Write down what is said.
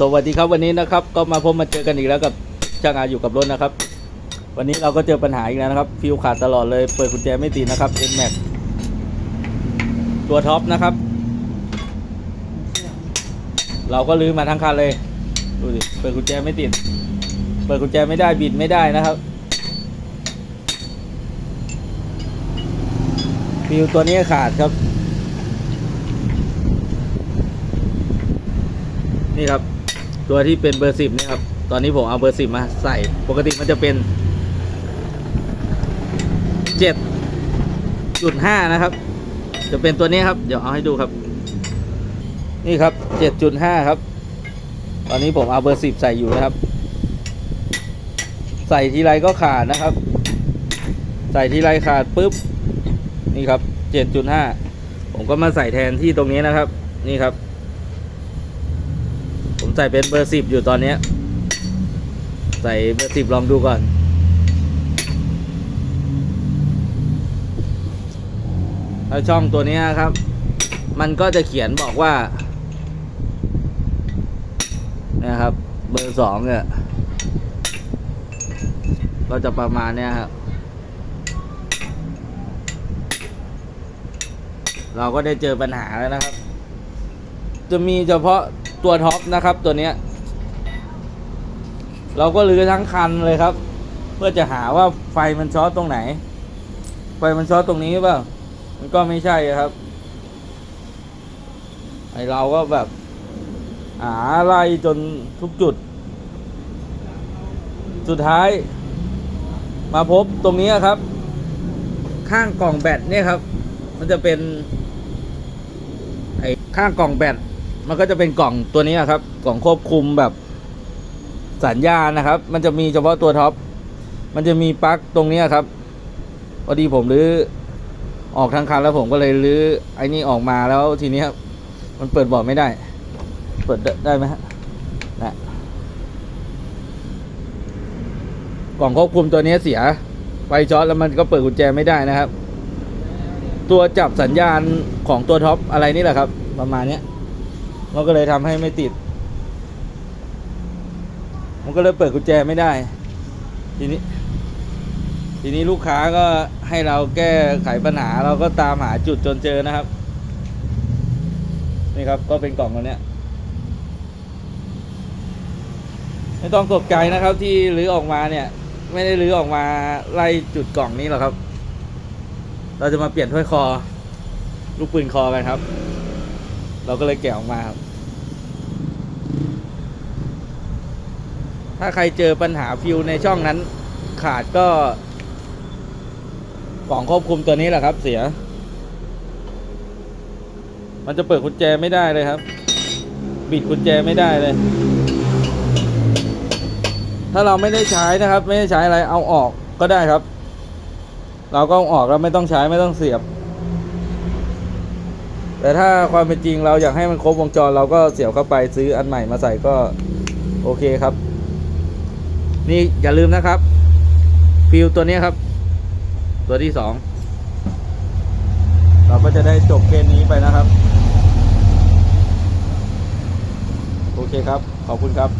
สวัสดีครับวันนี้นะครับ ก็มาพบมาเจอกันอีกแล้วกับช่างอาอยู่กับรถนะครับ วันนี้เราก็เจอปัญหาอีกแล้วนะครับ ฟิวขาดตลอดเลยเปิดกุญแจไม่ติดนะครับ N Max ตัวท็อปนะครับ เราก็ลื้อมาทั้งคันเลยดูดิเปิดกุญแจไม่ติด เปิดกุญแจไม่ได้บิดไม่ได้นะครับฟิวตัวนี้ขาดครับนี่ครับ ตัวที่เป็นเบอร์สิบนี่ครับ ตอนนี้ผมเอาเบอร์สิบมาใส่ ปกติมันจะเป็นเจ็ดจุดห้านะครับ จะเป็นตัวนี้ครับ เดี๋ยวเอาให้ดูครับ นี่ครับเจ็ดจุดห้าครับ ตอนนี้ผมเอาเบอร์สิบใส่อยู่นะครับ ใส่ทีไรก็ขาดนะครับ ใส่ทีไรขาดปุ๊บ นี่ครับเจ็ดจุดห้าผมก็มาใส่แทนที่ตรงนี้นะครับ นี่ครับ ใส่เป็นเบอร์สิบอยู่ตอนนี้ ใส่เบอร์สิบลองดูก่อน แล้วช่องตัวนี้ครับ มันก็จะเขียนบอกว่า นะครับ เบอร์สองเนี่ย ก็จะประมาณเนี้ยครับเราก็ได้เจอปัญหาแล้วนะครับ จะมีเฉพาะ ตัวท็อปนะครับตัวเนี้ย เราก็รื้อทั้งคันเลยครับ เพื่อจะหาว่าไฟมันช็อตตรงไหน ไฟมันช็อตตรงนี้เปล่ามันก็ไม่ใช่ครับไอเราก็แบบหาไล่จนทุกจุด สุดท้าย มาพบตรงนี้ครับ ข้างกล่องแบตเนี่ยครับ มันจะเป็น ไอ้ข้างกล่องแบต มันก็จะเป็นกล่องตัวนี้ครับ กล่องควบคุมแบบสัญญาณนะครับ มันจะมีเฉพาะตัวท็อป มันจะมีปลั๊กตรงนี้ครับพอดีผมรื้อออกทางคันแล้วผมก็เลยรื้อไอ้นี่ออกมาแล้วทีนี้มันเปิดบอร์ดไม่ได้ เปิดได้ไหมฮะนะกล่องควบคุมตัวนี้เสียไฟช็อตแล้วมันก็เปิดกุญแจไม่ได้นะครับ ตัวจับสัญญาณของตัวท็อปอะไรนี่แหละครับ ประมาณนี้ มันก็เลยทำให้ไม่ติด มันก็เลยเปิดกุญแจไม่ได้ ทีนี้ ทีนี้ลูกค้าก็ให้เราแก้ไขปัญหาเราก็ตามหาจุดจนเจอนะครับ นี่ครับก็เป็นกล่องตัวเนี้ยไม่ต้องตกใจนะครับที่รื้อออกมาเนี่ย ไม่ได้รื้อออกมาไล่จุดกล่องนี้หรอกครับ เราจะมาเปลี่ยนถ้วยคอ ลูกปืนคอกันครับ เราก็เลยแกะออกมาครับ ถ้าใครเจอปัญหาฟิวในช่องนั้น ขาดก็กล่องควบคุมตัวนี้แหละครับ เสีย มันจะเปิดกุญแจไม่ได้เลยครับ บิดกุญแจไม่ได้เลย ถ้าเราไม่ได้ใช้นะครับ ไม่ได้ใช้อะไรเอาออกก็ได้ครับ เราก็เอาออกแล้วไม่ต้องใช้ไม่ต้องเสียบ แต่ถ้าความเป็นจริงเราอยากให้มันครบวงจรเราก็เสียบเข้าไปซื้ออันใหม่มาใส่ก็โอเคครับ นี่อย่าลืมนะครับ ฟิลตัวนี้ครับ ตัวที่สองเราก็จะได้จบเกมนี้ไปนะครับ โอเคครับ ขอบคุณครับ